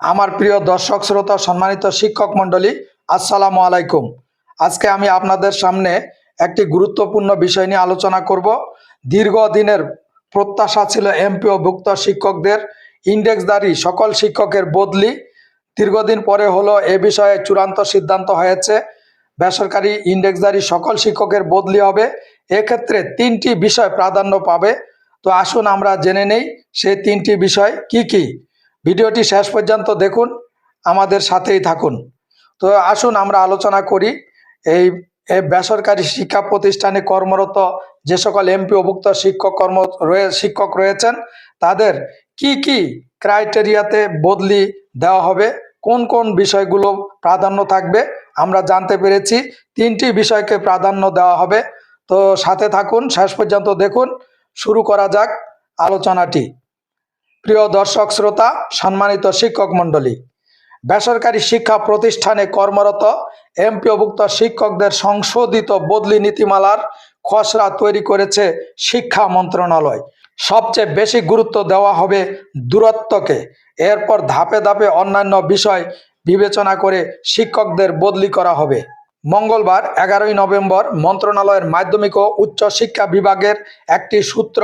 আমার প্রিয় দর্শক, শ্রোতা, সম্মানিত শিক্ষক মণ্ডলী, আসসালামু আলাইকুম। আজকে আমি আপনাদের সামনে একটি গুরুত্বপূর্ণ বিষয় নিয়ে আলোচনা করব। দীর্ঘদিনের প্রত্যাশা ছিল এমপিও ভুক্ত শিক্ষকদের ইন্ডেক্সধারী সকল শিক্ষকের বদলি। দীর্ঘদিন পরে হলো এ বিষয়ে চূড়ান্ত সিদ্ধান্ত হয়েছে, বেসরকারি ইন্ডেক্সধারী সকল শিক্ষকের বদলি হবে। এক্ষেত্রে তিনটি বিষয় প্রাধান্য পাবে। তো আসুন আমরা জেনে নেই, সেই তিনটি বিষয় কি কি? ভিডিওটি শেষ পর্যন্ত দেখুন, আমাদের সাথেই থাকুন। তো আসুন, আমরা আলোচনা করি এই বেসরকারি শিক্ষা প্রতিষ্ঠানে কর্মরত যে সকল এমপিওভুক্ত শিক্ষক কর্ম শিক্ষক রয়েছেন, তাদের কি কি ক্রাইটেরিয়াতে বদলি দেওয়া হবে, কোন কোন বিষয়গুলো প্রাধান্য থাকবে, আমরা জানতে পেরেছি। তিনটি বিষয়কে প্রাধান্য দেওয়া হবে। তো সাথে থাকুন, শেষ পর্যন্ত দেখুন। শুরু করা যাক আলোচনাটি। প্রিয় দর্শক শ্রোতা, সম্মানিত শিক্ষক মণ্ডলী, বেসরকারি শিক্ষা প্রতিষ্ঠানে কর্মরত এমপিওভুক্ত শিক্ষকদের সংশোধিত বদলি নীতিমালার খসড়া তৈরি করেছে শিক্ষা মন্ত্রণালয়। সবচেয়ে বেশি গুরুত্ব দেওয়া হবে দূরত্বকে। এরপর ধাপে ধাপে অন্যান্য বিষয় বিবেচনা করে শিক্ষকদের বদলি করা হবে। মঙ্গলবার এগারোই নভেম্বর মন্ত্রণালয়ের মাধ্যমিক ও উচ্চ শিক্ষা বিভাগের একটি সূত্র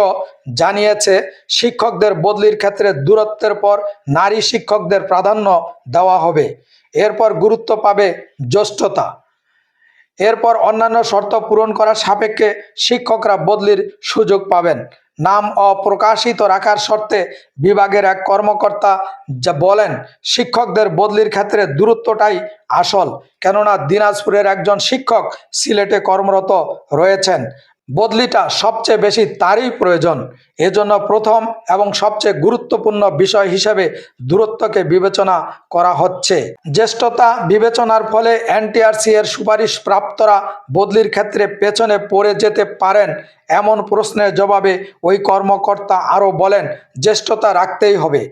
জানিয়েছে, শিক্ষকদের বদলির ক্ষেত্রে দূরত্বের পর নারী শিক্ষকদের প্রাধান্য দেওয়া হবে। এরপর গুরুত্ব পাবে জ্যেষ্ঠতা। এরপর অন্যান্য শর্ত পূরণ করার সাপেক্ষে শিক্ষকরা বদলির সুযোগ পাবেন। নাম অপ্রকাশিত রাখার শর্তে বিভাগের এক কর্মকর্তা যা বলেন, শিক্ষকদের বদলির ক্ষেত্রে দূরত্বটাই আসল। কেননা দিনাজপুরের একজন শিক্ষক সিলেটে কর্মরত রয়েছেন। বদলিটা সবচেয়ে বেশি তারই প্রয়োজন। এজন্য প্রথম এবং সবচেয়ে গুরুত্বপূর্ণ বিষয় হিসেবে দূরত্বকে বিবেচনা করা হচ্ছে। জ্যেষ্ঠতা বিবেচনার ফলে এনটিআরসি এর সুপারিশ প্রাপ্তরা বদলির ক্ষেত্রে পেছনে পড়ে যেতে পারেন এমন প্রশ্নের জবাবে ওই কর্মকর্তা আরও বলেন, জ্যেষ্ঠতা রাখতেই হবে।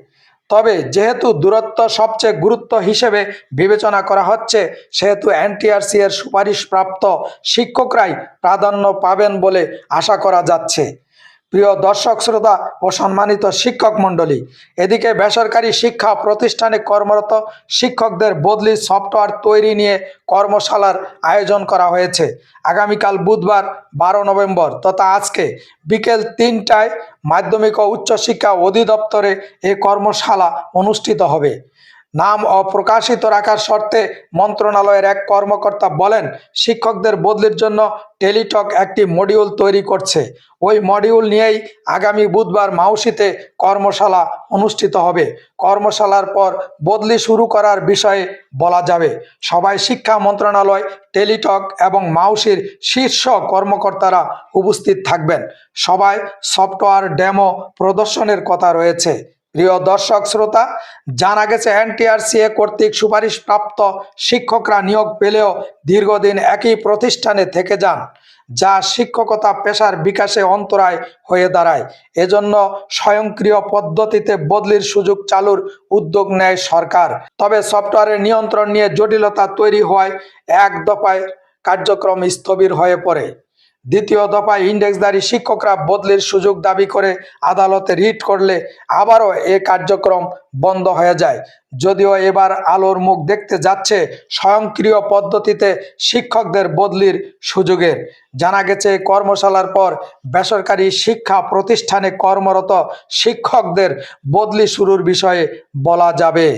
তবে যেহেতু দূরত্ব সবচেয়ে গুরুত্ব হিসেবে বিবেচনা করা হচ্ছে, সেহেতু এনটিআরসি এর সুপারিশপ্রাপ্ত শিক্ষকরাই প্রাধান্য পাবেন বলে আশা করা যাচ্ছে। প্রিয় দর্শক, শ্রোতা ও সম্মানিত শিক্ষক মণ্ডলী, এদিকে বেসরকারি শিক্ষা প্রতিষ্ঠানে কর্মরত শিক্ষকদের বদলি সফটওয়্যার তৈরি নিয়ে কর্মশালার আয়োজন করা হয়েছে। আগামীকাল বুধবার, বারো নভেম্বর তথা আজকে বিকেল তিনটায় মাধ্যমিক ও উচ্চশিক্ষা অধিদপ্তরে এ কর্মশালা অনুষ্ঠিত হবে। নাম অপ্রকাশিত রাখার শর্তে মন্ত্রণালয়ের এক কর্মকর্তা বলেন, শিক্ষকদের বদলির জন্য টেলিটক একটি মডিউল তৈরি করছে। ওই মডিউল নিয়েই আগামী বুধবার মাউসিতে কর্মশালা অনুষ্ঠিত হবে। কর্মশালার পর বদলি শুরু করার বিষয়ে বলা যাবে। সবাই শিক্ষা মন্ত্রণালয়, টেলিটক এবং মাউসির শীর্ষ কর্মকর্তারা উপস্থিত থাকবেন। সবাই সফটওয়্যার ডেমো প্রদর্শনের কথা রয়েছে। প্রিয় দর্শক শ্রোতা, জানা গেছে এনটিআরসিএ কর্তৃক সুপারিশপ্রাপ্ত শিক্ষকরা নিয়োগ পেলেও দীর্ঘদিন একই প্রতিষ্ঠানে থেকে যান, যা শিক্ষকতা পেশার বিকাশে অন্তরায় হয়ে দাঁড়ায়। এজন্য স্বয়ংক্রিয় পদ্ধতিতে বদলির সুযোগ চালুর উদ্যোগ নেয় সরকার। তবে সফটওয়্যারের নিয়ন্ত্রণ নিয়ে জটিলতা তৈরি হওয়ায় এক দফায় কার্যক্রম স্থবির হয়ে পড়ে। দ্বিতীয় দফায় ইন্ডেক্সধারী শিক্ষকরা বদলির সুযোগ দাবি করে আদালতে রিট করলে আবারও এ কার্যক্রম বন্ধ হয়ে যায়। যদিও এবার আলোর মুখ দেখতে যাচ্ছে স্বয়ংক্রিয় পদ্ধতিতে শিক্ষকদের বদলির সুযোগের। জানা গেছে, কর্মশালার পর বেসরকারি শিক্ষা প্রতিষ্ঠানে কর্মরত শিক্ষকদের বদলি শুরুর বিষয়ে বলা যাবে।